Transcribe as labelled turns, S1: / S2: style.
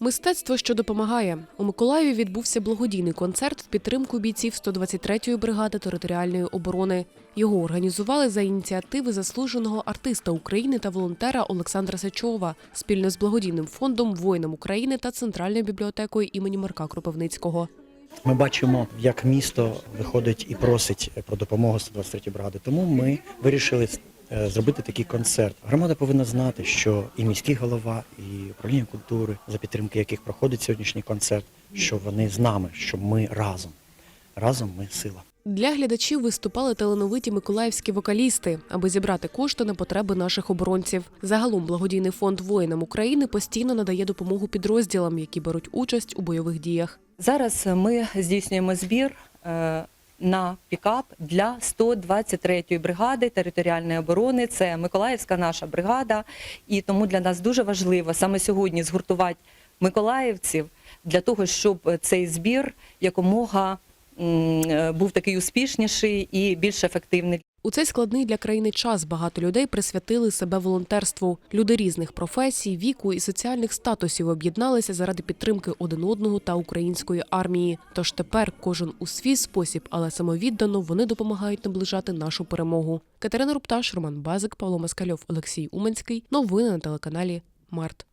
S1: Мистецтво, що допомагає. У Миколаєві відбувся благодійний концерт в підтримку бійців 123-ї бригади територіальної оборони. Його організували за ініціативи заслуженого артиста України та волонтера Олександра Сачова спільно з благодійним фондом Воїнам України та Центральною бібліотекою імені Марка Кропивницького.
S2: Ми бачимо, як місто виходить і просить про допомогу 123 бригади. Тому ми вирішили зробити такий концерт. Громада повинна знати, що і міський голова, і управління культури, за підтримки яких проходить сьогоднішній концерт, що вони з нами, що ми разом. Разом ми сила.
S1: Для глядачів виступали талановиті миколаївські вокалісти, аби зібрати кошти на потреби наших оборонців. Загалом благодійний фонд воїнам України постійно надає допомогу підрозділам, які беруть участь у бойових діях.
S3: Зараз ми здійснюємо збір е, на пікап для 123-ї бригади територіальної оборони. Це Миколаївська наша бригада, і тому для нас дуже важливо саме сьогодні згуртувати миколаївців для того, щоб цей збір якомога був такий успішніший і більш ефективний.
S1: У цей складний для країни час багато людей присвятили себе волонтерству. Люди різних професій, віку і соціальних статусів об'єдналися заради підтримки один одного та української армії. Тож тепер кожен у свій спосіб, але самовіддано вони допомагають наближати нашу перемогу. Катерина Рупташ, Роман Базик, Павло Москальов, Олексій Уманський. Новини на телеканалі Март.